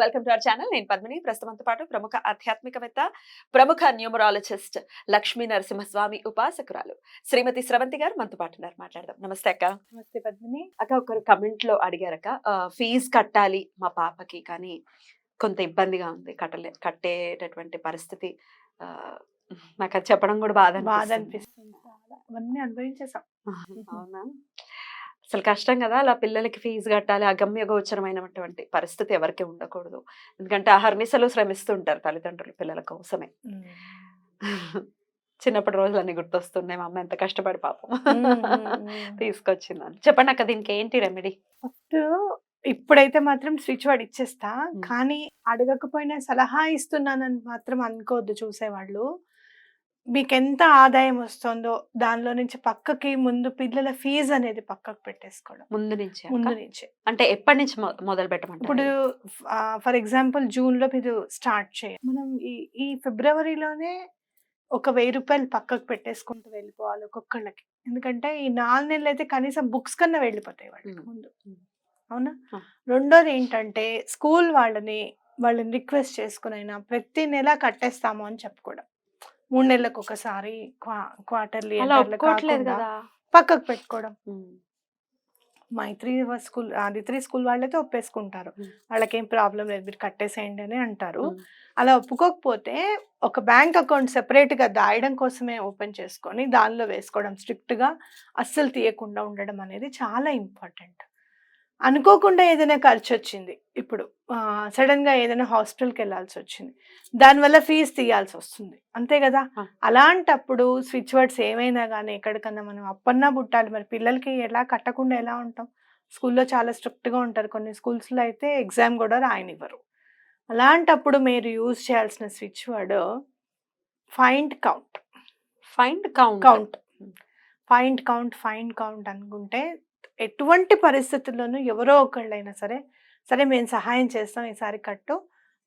Welcome to our channel నేను పద్మిని. ప్రస్తుతంతో పాటు ప్రముఖ ఆధ్యాత్మికవేత్త ప్రముఖ న్యూమరాలజిస్ట్ లక్ష్మీ నరసింహస్వామి ఉపాసకురాలు శ్రీమతి స్రవంతి గారు మనతో పాటు ఉన్నారు. మాట్లాడదాం. నమస్తే అక్క. నమస్తే పద్మిని. అక్క ఒకరు కమెంట్లో అడిగారక్క ఫీజు కట్టాలి మా పాపకి కానీ కొంత ఇబ్బందిగా ఉంది. కట్టలే కట్టేటటువంటి పరిస్థితి నాకు అది చెప్పడం కూడా బాధ బాధ అనిపిస్తుంది. అవన్నీ అనుభవించేసాం. అవునా? అసలు కష్టం కదా! అలా పిల్లలకి ఫీజు కట్టాలి అగమ్య గోచరమైనటువంటి పరిస్థితి ఎవరికి ఉండకూడదు. ఎందుకంటే అహర్నిశలు శ్రమిస్తుంటారు తల్లిదండ్రులు పిల్లల కోసమే. చిన్నప్పటి రోజులన్నీ గుర్తొస్తున్నాయి మా అమ్మ ఎంత కష్టపడి పాపం తీసుకొచ్చిందని. చెప్పండి అక్క దీనికి ఏంటి రెమెడీ ఫస్ట్ ఇప్పుడైతే మాత్రం స్విచ్ వాడు ఇచ్చేస్తా. కానీ అడగకపోయినా సలహా ఇస్తున్నానని మాత్రం అనుకోవద్దు చూసేవాళ్ళు. మీకు ఎంత ఆదాయం వస్తుందో దానిలో నుంచి పక్కకి ముందు పిల్లల ఫీజు అనేది పక్కకు పెట్టేసుకోవడం ముందు నుంచి? ముందు నుంచి అంటే ఎప్పటి నుంచి మొదలు పెట్టమంటారు ఇప్పుడు ఫర్ ఎగ్జాంపుల్ జూన్లో మీరు స్టార్ట్ చేయాలి మనం ఈ ఈ ఫిబ్రవరిలోనే ఒక వెయ్యి రూపాయలు పక్కకు పెట్టేసుకుంటూ వెళ్ళిపోవాలి ఒక్కొక్కళ్ళకి ఎందుకంటే ఈ నాలుగు నెలలు అయితే కనీసం బుక్స్ కన్నా వెళ్ళిపోతాయి వాళ్ళకి. ముందు. అవునా. రెండోది ఏంటంటే స్కూల్ వాళ్ళని వాళ్ళని రిక్వెస్ట్ చేసుకునైనా ప్రతి నెల కట్టేస్తాము అని చెప్పుకోవడం మూడు నెలలకు ఒకసారి క్వార్టర్లీ పక్కకు పెట్టుకోవడం. మైత్రి స్కూల్ ఆదిత్రి స్కూల్ వాళ్ళైతే ఒప్పేసుకుంటారు. వాళ్ళకి ఏం ప్రాబ్లం లేదు మీరు కట్టేసేయండి అని అంటారు. అలా ఒప్పుకోకపోతే ఒక బ్యాంక్ అకౌంట్ సెపరేట్గా దాయడం కోసమే ఓపెన్ చేసుకొని దానిలో వేసుకోవడం స్ట్రిక్ట్గా అస్సలు తీయకుండా ఉండడం అనేది చాలా ఇంపార్టెంట్. అనుకోకుండా ఏదైనా ఖర్చు వచ్చింది. ఇప్పుడు సడన్గా ఏదైనా హాస్పిటల్కి వెళ్ళాల్సి వచ్చింది. దానివల్ల ఫీజు తీయాల్సి వస్తుంది. అంతే కదా. అలాంటప్పుడు స్విచ్ వర్డ్స్ ఏమైనా కానీ ఎక్కడికన్నా మనం అప్పన్నా పుట్టాలి. మరి పిల్లలకి ఎలా కట్టకుండా ఎలా ఉంటాం? స్కూల్లో చాలా strict గా ఉంటారు. కొన్ని schools లో అయితే ఎగ్జామ్ కూడా రాయనివ్వరు. అలాంటప్పుడు మీరు యూజ్ చేయాల్సిన switch word find count find count count find count find count అనుకుంటే ఎటువంటి పరిస్థితుల్లోనూ ఎవరో ఒకళ్ళైనా సరే సరే మేము సహాయం చేస్తాం ఈసారి కట్టు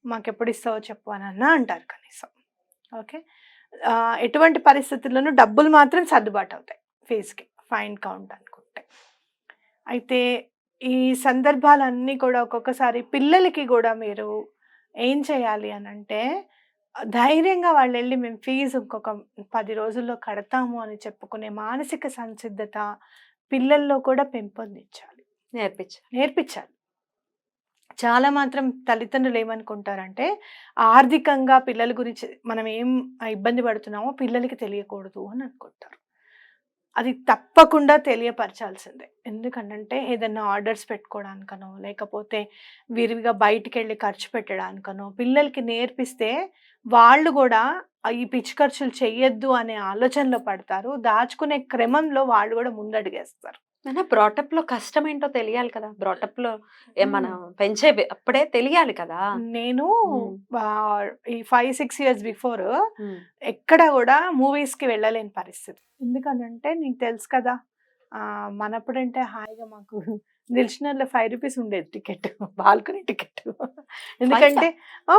మాకు ఎప్పుడు ఇస్తావో చెప్పు అని అన్నా అంటారు కనీసం. ఓకే? ఎటువంటి పరిస్థితుల్లోనూ డబ్బులు మాత్రం సర్దుబాటు అవుతాయి ఫీజుకి ఫైన్ కౌంట్ అనుకుంటే. అయితే ఈ సందర్భాలన్నీ కూడా ఒక్కొక్కసారి పిల్లలకి కూడా మీరు ఏం చేయాలి అని అంటే ధైర్యంగా వాళ్ళు వెళ్ళి మేము ఫీజు ఇంకొక పది రోజుల్లో కడతాము అని చెప్పుకునే మానసిక సంసిద్ధత పిల్లల్లో కూడా పెంపొందించాలి. నేర్పించు నేర్పించాలి. చాలా మాత్రం తల్లిదండ్రులు ఏమనుకుంటారంటే ఆర్థికంగా పిల్లల గురించి మనం ఏం ఇబ్బంది పడుతున్నామో పిల్లలకి తెలియకూడదు అని అనుకుంటారు. అది తప్పకుండా తెలియపరచాల్సిందే. ఎందుకంటే ఏదైనా ఆర్డర్స్ పెట్టుకోవడానికనో లేకపోతే విరివిగా బయటికి వెళ్ళి ఖర్చు పెట్టడానికనో పిల్లలకి నేర్పిస్తే వాళ్ళు కూడా "ఆ, ఈ పిచ్చి ఖర్చులు చెయ్యొద్దు అనే ఆలోచనలో పడతారు. దాచుకునే క్రమంలో వాళ్ళు కూడా ముందడుగేస్తారు. బ్రాటప్లో కష్టం ఏంటో తెలియాలి కదా! బ్రాటప్లో మనం పెంచే అప్పుడే తెలియాలి కదా! నేను ఈ ఫైవ్ సిక్స్ ఇయర్స్ బిఫోర్ ఎక్కడ కూడా మూవీస్కి వెళ్ళలేని పరిస్థితి. ఎందుకనంటే నీకు తెలుసు కదా! మనప్పుడంటే హాయిగా మాకు దిల్షనర్లో ఫైవ్ రూపీస్ ఉండేది టికెట్ బాల్కనీ టికెట్ ఎందుకంటే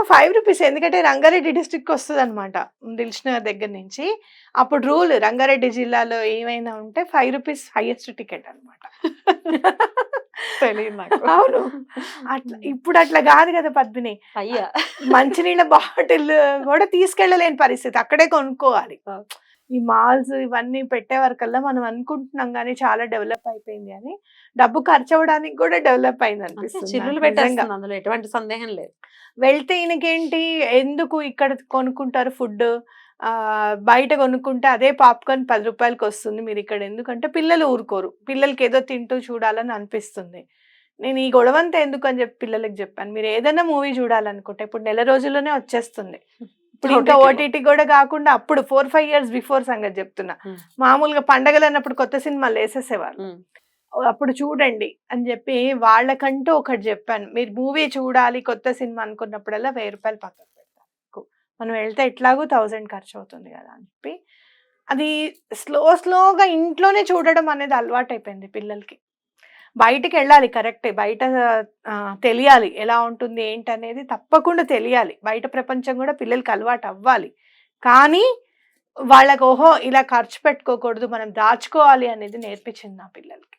ఫైవ్ రూపీస్ ఎందుకంటే రంగారెడ్డి డిస్ట్రిక్ట్ వస్తుంది అనమాట దిల్షనగర్ దగ్గర నుంచి. అప్పుడు రూల్ రంగారెడ్డి జిల్లాలో ఏమైనా ఉంటే ఫైవ్ రూపీస్ హైయెస్ట్ టికెట్ అనమాట అవును. అట్లా ఇప్పుడు అట్లా కాదు కదా పద్మిని. అయ్యా. మంచినీళ్ళ బాటిల్ కూడా తీసుకెళ్ళలేని పరిస్థితి. అక్కడే కొనుక్కోవాలి. ఈ మాల్స్ ఇవన్నీ పెట్టే వరకల్లా మనం అనుకుంటున్నాం కానీ చాలా డెవలప్ అయిపోయింది అని. డబ్బు ఖర్చు అవ్వడానికి కూడా డెవలప్ అయింది అనిపిస్తుంది ఎటువంటి సందేహం లేదు. వెళ్తే ఈయనకేంటి? ఎందుకు ఇక్కడ కొనుక్కుంటారు ఫుడ్ బయట కొనుక్కుంటే అదే పాప్కార్న్ పది రూపాయలకి వస్తుంది మీరు ఇక్కడ ఎందుకంటే పిల్లలు ఊరుకోరు. పిల్లలకి ఏదో తింటూ చూడాలని అనిపిస్తుంది. నేను ఈ గొడవంతా ఎందుకు అని చెప్పి పిల్లలకి చెప్పాను. మీరు ఏదైనా మూవీ చూడాలనుకుంటే ఇప్పుడు నెల రోజుల్లోనే వచ్చేస్తుంది. ఇప్పుడు ఇంకా. ఓటీటీ కూడా కాకుండా అప్పుడు ఫోర్ ఫైవ్ ఇయర్స్ బిఫోర్ సంగతి చెప్తున్నా. Hmm. మామూలుగా పండగలు అన్నప్పుడు కొత్త సినిమాలు వేసేసేవారు ఉమ్, అప్పుడు చూడండి అని చెప్పి వాళ్ళకంటూ ఒకటి చెప్పాను. మీరు మూవీ చూడాలి కొత్త సినిమా అనుకున్నప్పుడల్లా వెయ్యి రూపాయలు పక్కకు పెడతాను మనం వెళ్తే ఎట్లాగూ థౌజండ్ ఖర్చు అవుతుంది కదా అని చెప్పి. అది స్లో స్లోగా ఇంట్లోనే చూడడం అనేది అలవాటు అయిపోయింది పిల్లలకి. బయటికి వెళ్ళాలి కరెక్టే. బయట తెలియాలి ఎలా ఉంటుంది ఏంటి అనేది తప్పకుండా తెలియాలి. బయట ప్రపంచం కూడా పిల్లలకి అలవాటు అవ్వాలి. కానీ వాళ్ళకి ఓహో ఇలా ఖర్చు పెట్టుకోకూడదు మనం దాచుకోవాలి అనేది నేర్పించింది నా పిల్లలకి.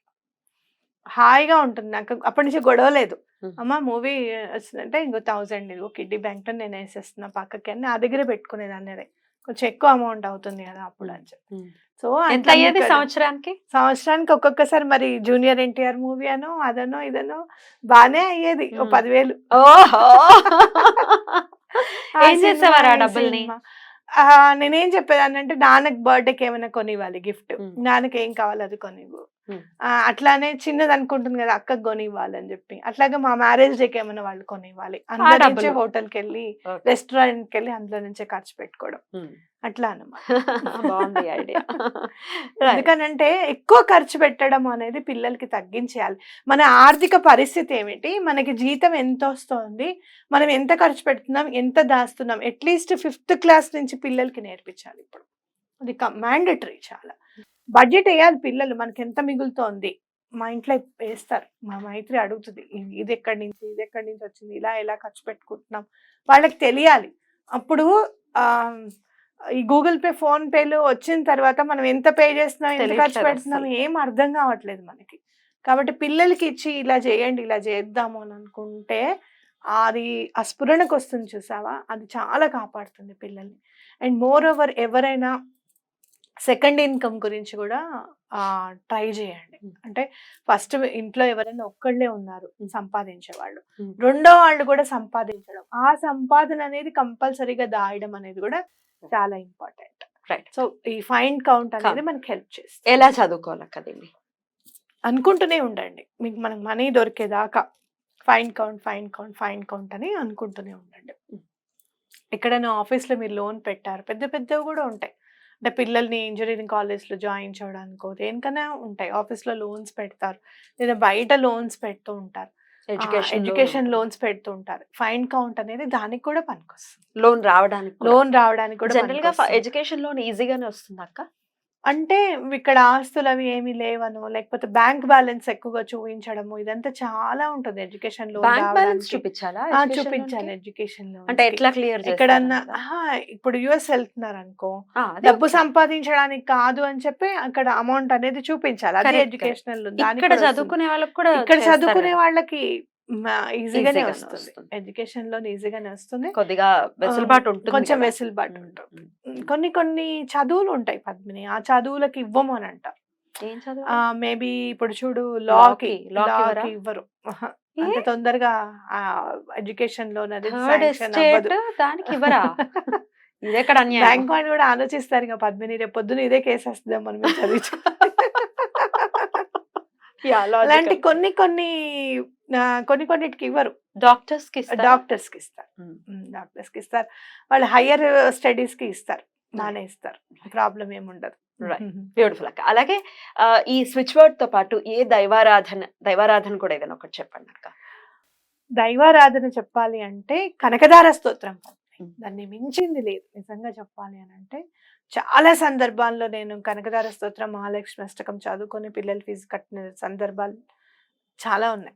హాయిగా ఉంటుంది నాకు. అప్పటి నుంచి గొడవ లేదు. అమ్మ మూవీ వచ్చిందంటే ఇంకో థౌజండ్ ఇదిగో కిడ్డీ బ్యాంక్లో నేను వేసేస్తున్నా పక్కకి అని నా దగ్గరే పెట్టుకునేదాన్ని అదే. కొంచెం ఎక్కువ అమౌంట్ అవుతుంది కదా అప్పుడు అని చెప్పి. సో ఎంత అయ్యేది సంవత్సరానికి? సంవత్సరానికి ఒక్కొక్కసారి మరి జూనియర్ ఎన్టీఆర్ మూవీ అనో అదనో ఇదనో బానే అయ్యేది. ఓ. పదివేలు. ఏం చేసేవారు ఆ డబ్బుల్ని? నేనేం చెప్పేదాన్ని అంటే నాన్నకి బర్త్డేకి ఏమైనా కొనివ్వాలి గిఫ్ట్. నాన్నకి ఏం కావాలి అది కొనివ్వు. అట్లానే చిన్నది అనుకుంటుంది కదా అక్కకి కొనివ్వాలి అని చెప్పి. అట్లాగే మా మ్యారేజ్ డేకి ఏమైనా వాళ్ళు కొనివ్వాలి. అందులో నుంచి. హోటల్కి వెళ్ళి. రెస్టారెంట్కి వెళ్ళి అందులో నుంచే ఖర్చు పెట్టుకోవడం. అట్లా అనమాట బాగుంది ఐడియా. ఎందుకనంటే ఎక్కువ ఖర్చు పెట్టడం అనేది పిల్లలకి తగ్గించేయాలి. మన ఆర్థిక పరిస్థితి ఏమిటి? మనకి జీతం ఎంత వస్తుంది? మనం ఎంత ఖర్చు పెడుతున్నాం? ఎంత దాస్తున్నాం? అట్లీస్ట్ ఫిఫ్త్ క్లాస్ నుంచి పిల్లలకి నేర్పించాలి ఇప్పుడు. అది మ్యాండటరీ చాలా. బడ్జెట్ వేయాలి పిల్లలు మనకి ఎంత మిగులుతోంది. మా ఇంట్లో వేస్తారు. మా మైత్రి అడుగుతుంది "ఇది- ఎక్కడి నుంచి ఇది ఎక్కడి నుంచి వచ్చింది? ఇలా ఎలా ఖర్చు పెట్టుకుంటున్నాం? వాళ్ళకి తెలియాలి. అప్పుడు ఆ ఈ గూగుల్ పే ఫోన్ పేలు వచ్చిన తర్వాత మనం ఎంత పే చేస్తున్నాం ఎంత ఖర్చు పెడుతున్నాం. ఏం అర్థం కావట్లేదు మనకి. కాబట్టి పిల్లలకి ఇచ్చి ఇలా చేయండి ఇలా చేద్దాము అని అనుకుంటే అది ఆ స్ఫురణకు వస్తుంది చూసావా? అది చాలా కాపాడుతుంది పిల్లల్ని. అండ్ మోర్ ఓవర్ ఎవరైనా సెకండ్ ఇన్కమ్ గురించి కూడా ట్రై చేయండి. అంటే ఫస్ట్ ఇంట్లో ఎవరైనా ఒక్కళ్ళే ఉన్నారు. సంపాదించే వాళ్ళు. రెండో వాళ్ళు కూడా సంపాదించడం. ఆ సంపాదన అనేది కంపల్సరీగా దాయడం అనేది కూడా చాలా ఇంపార్టెంట్. రైట్. సో ఈ ఫైన్ కౌంట్ అనేది. మనకి హెల్ప్ చేస్తుంది. ఎలా చదువుకోవాలి కదండి అనుకుంటూనే ఉండండి. మీకు మనకు money దొరికేదాకా fine count fine count fine count అని అనుకుంటూనే ఉండండి. ఎక్కడైనా ఆఫీస్లో మీరు లోన్ పెట్టారు పెద్ద పెద్దవి కూడా ఉంటాయి. అంటే పిల్లల్ని ఇంజనీరింగ్ కాలేజ్లో జాయిన్ చేయడానికో దేనికైనా ఉంటాయి. ఆఫీస్లో లోన్స్ పెడతారు. లేదా బయట లోన్స్ పెడుతూ ఉంటారు. ఎడ్యుకేషన్ లోన్స్ పెడుతూ ఉంటారు. ఫైన్ కౌంట్ అనేది దానికి కూడా పనికొస్తుంది. లోన్ రావడానికి లోన్ రావడానికి కూడా జనరల్గా పనికొస్తుంది. ఎడ్యుకేషన్ లోన్ ఈజీగానే వస్తుంది అక్క? అంటే ఇక్కడ ఆస్తులు అవి ఏమి లేవను లేకపోతే బ్యాంక్ బ్యాలెన్స్ ఎక్కువగా చూపించడము ఇదంతా చాలా ఉంటుంది ఎడ్యుకేషన్లో బ్యాంక్ బ్యాలెన్స్ చూపించాలా చూపించాలి? ఎడ్యుకేషన్లో అంటే ఎట్లా క్లియర్ ఎక్కడన్నా ఆహా, ఇప్పుడు యుఎస్ వెళ్తున్నారు అనుకో డబ్బు సంపాదించడానికి కాదు అని చెప్పి అక్కడ అమౌంట్ అనేది చూపించాలి. అది Correct, ఎడ్యుకేషనల్ ఇక్కడ చదువుకునే వాళ్ళకి కూడా ఇక్కడ చేస్తారు చదువుకునే. వాళ్ళకి ఈజీగానే వస్తుంది. ఎడ్యుకేషన్ లోన్ ఈజీగానే వస్తుంది కొద్దిగా వెసులుబాటు ఉంటుంది కొంచెం. వెసులుబాటు ఉంటుంది. కొన్ని కొన్ని చదువులు ఉంటాయి పద్మిని ఆ చదువులకి ఇవ్వము అని చదువు మేబీ ఇప్పుడు చూడు లాకి? లాకి ఇవ్వరు? అంత తొందరగా ఎడ్యుకేషన్ అవ్వదు. దానికి ఇవ్వరా ఇది ఎక్కడ అన్యాయం బ్యాంక్ వాళ్ళు కూడా ఆలోచిస్తారు ఇంకా పద్మిని రేపు పొద్దున ఇదే కేసు వస్తుందా మనం చదివించు. అలాంటి కొన్ని కొన్ని కొన్ని కొన్నిటికి ఇవ్వరు. డాక్టర్స్కి? డాక్టర్స్కి ఇస్తారు. డాక్టర్స్కి ఇస్తారు వాళ్ళు హయ్యర్ స్టడీస్కి ఇస్తారు బాగానే ఇస్తారు. ప్రాబ్లం ఏముండదు. బ్యూటిఫుల్ అక్క. అలాగే ఈ స్విచ్ వర్డ్తో పాటు ఏ దైవారాధన దైవారాధన కూడా ఏదైనా ఒకటి చెప్పండి అక్క. దైవారాధన చెప్పాలి అంటే కనకదార స్తోత్రం. దాన్ని మించింది లేదు. నిజంగా చెప్పాలి అని అంటే చాలా సందర్భాల్లో నేను కనకదార స్తోత్రం మహాలక్ష్మి అష్టకం చదువుకొని పిల్లల ఫీజు కట్టిన సందర్భాలు చాలా ఉన్నాయి.